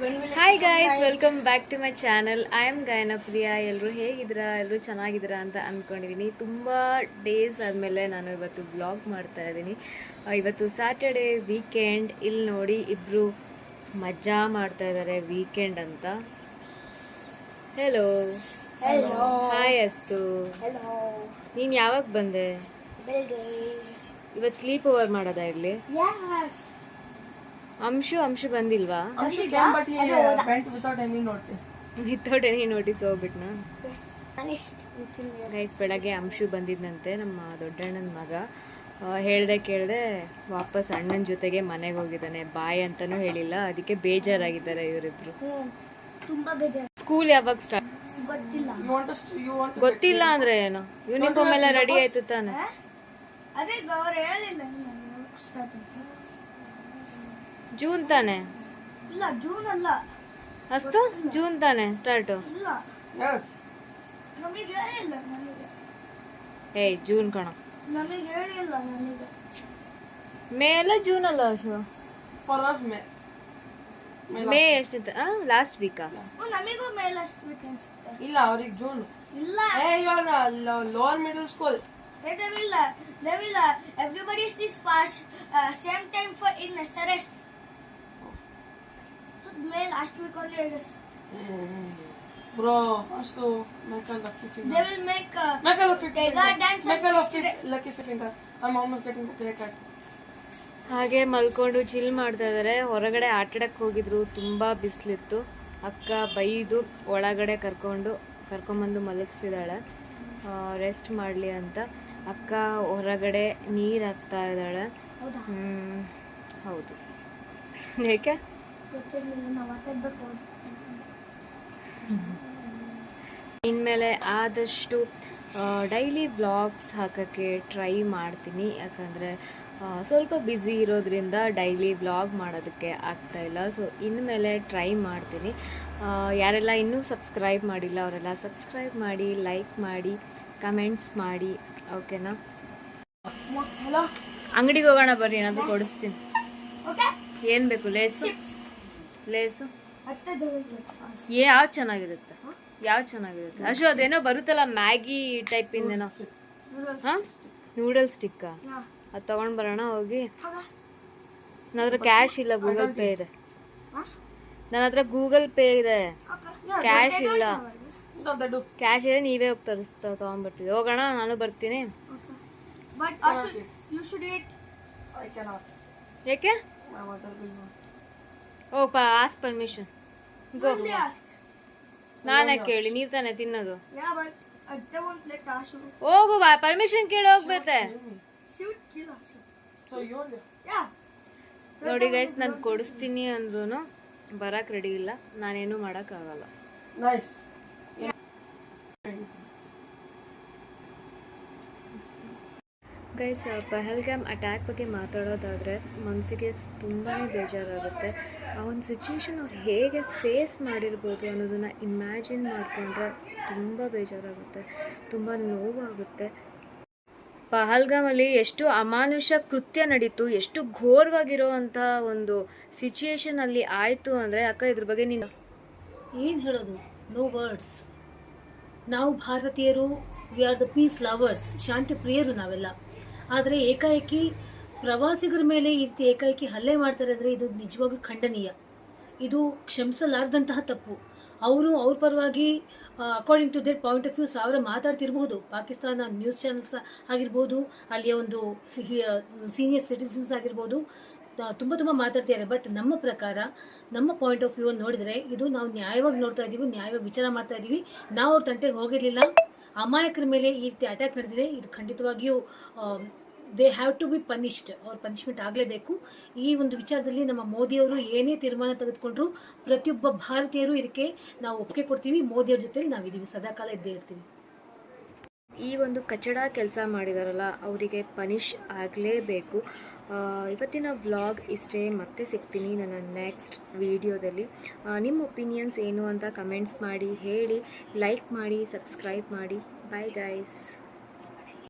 Hi guys welcome back to my channel I am Gayana Priya ಎಲ್ಲರೂ ಹೇಗಿದ್ದೀರಾ? ಎಲ್ಲರೂ ಚೆನ್ನಾಗಿದ್ದೀರಾ ಅಂತ ಅಂದ್ಕೊಂಡಿದ್ದೀನಿ ತುಂಬ ಡೇಸ್ ಆದಮೇಲೆ ನಾನು ಇವತ್ತು ಬ್ಲಾಗ್ ಮಾಡ್ತಾ ಇದ್ದೀನಿ. ಇವತ್ತು ಸ್ಯಾಟರ್ಡೇ ವೀಕೆಂಡ್ ಇಲ್ಲಿ ನೋಡಿ ಇಬ್ಬರು ಮಜಾ ಮಾಡ್ತಾ ಇದ್ದಾರೆ ವೀಕೆಂಡ್ ಅಂತ. ಹೆಲೋ ಹಾಯ್ ಅಸ್ತು. ನೀನು ಯಾವಾಗ ಬಂದೆ. ಇವತ್ತು ಸ್ಲೀಪ್ ಓವರ್ ಮಾಡೋದಾ ಇರಲಿ. ಅಂಶು ಅಂಶು ಬಂದಿಲ್ವಾ? ಅಂಶು. ವಿತೌಟ್ ಎನಿ ನೋಟಿಸ್ ಹೋಗ್ಬಿಟ್ನಾ? Yes. Vanished ಗೈಸ್ ಬೆಳಗ್ಗೆ ಅಂಶು ಬಂದಿದ್ದಂತೆ ನಮ್ಮ ದೊಡ್ಡಣ್ಣನ ಮಗ. ಹೇಳ್ದೆ ಕೇಳ್ದೆ ವಾಪಸ್ ಅಣ್ಣನ ಜೊತೆಗೆ ಮನೆಗೆ ಹೋಗಿದ್ದಾನೆ ಬಾಯ್ ಅಂತಾನೂ ಹೇಳಿಲ್ಲ ಅದಕ್ಕೆ ಬೇಜಾರಾಗಿದ್ದಾರೆ ಇವರಿಬ್ರು. ತುಂಬಾ ಬೇಜಾರು ಸ್ಕೂಲ್ ಯಾವಾಗ ಸ್ಟಾರ್ಟ್ ಗೊತ್ತಿಲ್ಲ. ಅಂದ್ರೆ ಏನು? ಯೂನಿಫಾರ್ಮ್ ಎಲ್ಲ ರೆಡಿ ಆಯ್ತು ತಾನೆ ಅದೇ ಅವ್ರು ಹೇಳಿಲ್ಲ ನಾನು start ಅಂತ. ಜೂನ್ ತಾನೆ? ಇಲ್ಲ ಜೂನ್ ಅಲ್ಲ. ಅಸ್ತು? ಜೂನ್ ತಾನೆ ಸ್ಟಾರ್ಟ್ ಇಲ್ಲ. Yes. ನಮಗೆ ಹೇಳಿಲ್ಲ ನನಗೆ ಏಯ್ ಜೂನ್ ಕಣ. ನಮಗೆ ಹೇಳಿಲ್ಲ ನನಗೆ ಮೇ ಅಲ್ಲ ಜೂನ್ ಅಲ್ಲ For us, May. ಮೇ ಎಷ್ಟಿತ್ತು ಲಾಸ್ಟ್ ವೀಕಾ ಓ, ನಮಗೂ ಮೇಲ ಅಷ್ಟು ಬೇಕು ಅನ್ಸುತ್ತೆ. ಇಲ್ಲ ಅವ್ರಿಗೆ ಜೂನ್. ಇಲ್ಲ. ಏ you're lower middle school Hey, Devila, Devila, everybody sees fast. Uh, same time for in SRS. May last week only, I guess. Bro ಅಷ್ಟು make a lucky finger They will make. a make a lucky finger dance make a on lucky, lucky finger I'm almost getting the haircut. cut ಹಾಗೆ ಮಲ್ಕೊಂಡು chill ಮಾಡ್ತಾ ಇದ್ದಾರೆ ಹೊರಗಡೆ ಆಟಾಡಕ್ಕೆ ಹೋಗಿದ್ರು ತುಂಬ ಬಿಸಿಲಿತ್ತು ಅಕ್ಕ ಬೈದು ಒಳಗಡೆ ಕರ್ಕೊಂಡು ಕರ್ಕೊಂಬಂದು ಮಲಗಿಸಿದಾಳೆ ರೆಸ್ಟ್ ಮಾಡಲಿ ಅಂತ ಅಕ್ಕ ಹೊರಗಡೆ ನೀರು ಹಾಕ್ತಾ ಇದ್ದಾಳೆ ಹ್ಮ್, ಹೌದು ಏಕೆ ಗೊತ್ತಿರಲಿಲ್ಲ ನಾವು ಮಾತಾಡ್ಬೇಕು ಇನ್ಮೇಲೆ ಆದಷ್ಟು ಡೈಲಿ ವ್ಲಾಗ್ಸ್ ಹಾಕೋಕ್ಕೆ ಟ್ರೈ ಮಾಡ್ತೀನಿ. ಯಾಕಂದರೆ ಸ್ವಲ್ಪ ಬ್ಯುಸಿ ಇರೋದ್ರಿಂದ ಡೈಲಿ ವ್ಲಾಗ್ ಮಾಡೋದಕ್ಕೆ ಆಗ್ತಾಯಿಲ್ಲ ಸೊ ಇನ್ಮೇಲೆ ಟ್ರೈ ಮಾಡ್ತೀನಿ. ಯಾರೆಲ್ಲ ಇನ್ನೂ ಸಬ್ಸ್ಕ್ರೈಬ್ ಮಾಡಿಲ್ಲ ಅವರೆಲ್ಲ ಸಬ್ಸ್ಕ್ರೈಬ್ ಮಾಡಿ ಲೈಕ್ ಮಾಡಿ ಕಮೆಂಟ್ಸ್ ಮಾಡಿ ಓಕೆನಾ ಹಲೋ ಅಂಗಡಿಗೆ ಹೋಗೋಣ ಬರ್ರಿ ಏನಾದರೂ ಕೊಡಿಸ್ತೀನಿ. ಏನು ಬೇಕು? ಲೇಸು. ಲೇಸು? ಏ ಯಾವ ಚೆನ್ನಾಗಿರುತ್ತೆ? ಯಾವ ಚೆನ್ನಾಗಿರುತ್ತೆ? ಅಶು ಅದೇನೋ ಬರುತ್ತಲ್ಲ ಮ್ಯಾಗಿ ಟೈಪ್ ಇಂದೇನೋ. ಹಾಂ? ನೂಡಲ್ ಸ್ಟಿಕ್ಕಾ ಅದು ತಗೊಂಡ್ ಬರೋಣ ಹೋಗಿ. ನನ್ನ ಹತ್ರ ಕ್ಯಾಶ್ ಇಲ್ಲ ಗೂಗಲ್ ಪೇ ಇದೆ. ನನ್ನ ಹತ್ರ ಗೂಗಲ್ ಪೇ ಇದೆ. ಕ್ಯಾಶ್ ಇಲ್ಲ. ಕ್ಯಾಶ್ ಇದೆ ನೀವೇ ಹೋಗಿ ತರಿಸ್ತಾ ತಗೊಂಡ್ಬರ್ತೀವಿ ಹೋಗೋಣ ನಾನು ಬರ್ತೀನಿ. ಯಾಕೆ ಓ ಪಾ ಆಸ್ ಪರ್ಮಿಷನ್ ಗೋ. ನಾನೇ ಕೇಳಿ ನೀವು ತಾನೆ ತಿನ್ನೋದು. ಹೋಗು ಬಾ ಪರ್ಮಿಷನ್ ಕೇಳಿ ಹೋಗ್ಬೇಕೆ ನೋಡಿ ಗೈಸ್ ನಾನು ಕೊಡಿಸ್ತೀನಿ ಅಂದ್ರೂ ಬರಕ್ ರೆಡಿ ಇಲ್ಲ. ನಾನೇನು ಮಾಡೋಕ್ಕಾಗಲ್ಲ. ಗೈಸ್ ಪಹಲ್ಗಾಮ್ ಅಟ್ಯಾಕ್ ಬಗ್ಗೆ ಮಾತಾಡೋದಾದರೆ ಮನಸ್ಸಿಗೆ ತುಂಬಾ ಬೇಜಾರಾಗುತ್ತೆ. ಆ ಒಂದು ಸಿಚುವೇಶನ್ ಅವ್ರು ಹೇಗೆ ಫೇಸ್ ಮಾಡಿರ್ಬೋದು ಅನ್ನೋದನ್ನು ಇಮ್ಯಾಜಿನ್ ಮಾಡಿಕೊಂಡ್ರೆ ತುಂಬ ಬೇಜಾರಾಗುತ್ತೆ, ತುಂಬ ನೋವಾಗುತ್ತೆ. ಪಹಲ್ಗಾಮಲ್ಲಿ ಎಷ್ಟು ಅಮಾನುಷ ಕೃತ್ಯ ನಡೀತು, ಎಷ್ಟು ಘೋರವಾಗಿರೋವಂಥ ಒಂದು ಸಿಚುಯೇಷನ್ ಅಲ್ಲಿ ಆಯಿತು ಅಂದರೆ ಅಕ್ಕ, ಇದ್ರ ಬಗ್ಗೆ ನೀನು ಏನು ಹೇಳೋದು? ನೋ ವರ್ಡ್ಸ್ ನಾವು ಭಾರತೀಯರು we are the peace lovers ಶಾಂತಿ ಪ್ರಿಯರು ನಾವೆಲ್ಲ. ಆದರೆ ಏಕಾಏಕಿ ಪ್ರವಾಸಿಗರ ಮೇಲೆ ಈ ರೀತಿ ಏಕಾಏಕಿ ಹಲ್ಲೆ ಮಾಡ್ತಾರೆ ಅಂದರೆ ಇದು ನಿಜವಾಗ್ಲೂ ಖಂಡನೀಯ. ಇದು ಕ್ಷಮಿಸಲಾರದಂತಹ ತಪ್ಪು. ಅವರು ಅವ್ರ ಪರವಾಗಿ according to their point of view ಸಾವಿರ ಮಾತಾಡ್ತಿರ್ಬೋದು ಪಾಕಿಸ್ತಾನ ನ್ಯೂಸ್ ಚಾನಲ್ಸ್ ಆಗಿರ್ಬೋದು, ಅಲ್ಲಿಯ ಒಂದು ಸೀನಿಯರ್ ಸಿಟಿಸನ್ಸ್ ಆಗಿರ್ಬೋದು ತುಂಬಾ ತುಂಬ ಮಾತಾಡ್ತಿದ್ದಾರೆ. ಬಟ್ ನಮ್ಮ ಪ್ರಕಾರ, ನಮ್ಮ ಪಾಯಿಂಟ್ ಆಫ್ ವ್ಯೂ ನೋಡಿದ್ರೆ ಇದು ನಾವು ನ್ಯಾಯವಾಗಿ ನೋಡ್ತಾ ಇದ್ದೀವಿ ನ್ಯಾಯವಾಗಿ ವಿಚಾರ ಮಾಡ್ತಾ ಇದ್ದೀವಿ ನಾವು ಅವ್ರ ತಂಟೆಗೆ ಹೋಗಿರಲಿಲ್ಲ. ಅಮಾಯಕರ ಮೇಲೆ ಈ ರೀತಿ ಅಟ್ಯಾಕ್ ನಡೆದಿದೆ. ಇದು ಖಂಡಿತವಾಗಿಯೂ they have to be punished ಅವ್ರ ಪನಿಷ್ಮೆಂಟ್ ಆಗಲೇಬೇಕು. ಈ ಒಂದು ವಿಚಾರದಲ್ಲಿ ನಮ್ಮ ಮೋದಿಯವರು ಏನೇ ತೀರ್ಮಾನ ತೆಗೆದುಕೊಂಡ್ರು, ಪ್ರತಿಯೊಬ್ಬ ಭಾರತೀಯರು ಇದಕ್ಕೆ ನಾವು ಒಪ್ಪಿಗೆ ಕೊಡ್ತೀವಿ. ಮೋದಿಯವ್ರ ಜೊತೆಲಿ ನಾವಿದ್ದೀವಿ. ಸದಾಕಾಲ ಇದ್ದೇ ಇರ್ತೀವಿ. ಈ ಒಂದು ಕಚಡ ಕೆಲಸ ಮಾಡಿದಾರಲ್ಲ, ಅವರಿಗೆ ಪನಿಷ್ ಆಗಲೇಬೇಕು. ಇವತ್ತಿನ ವ್ಲಾಗ್ ಇಷ್ಟೇ, ಮತ್ತೆ ಸಿಗ್ತೀನಿ ನನ್ನ ನೆಕ್ಸ್ಟ್ ವಿಡಿಯೋದಲ್ಲಿ ನಿಮ್ಮ ಒಪಿನಿಯನ್ಸ್ ಏನು ಅಂತ ಕಮೆಂಟ್ಸ್ ಮಾಡಿ, ಹೇಳಿ ಲೈಕ್ ಮಾಡಿ ಸಬ್ಸ್ಕ್ರೈಬ್ ಮಾಡಿ. Bye guys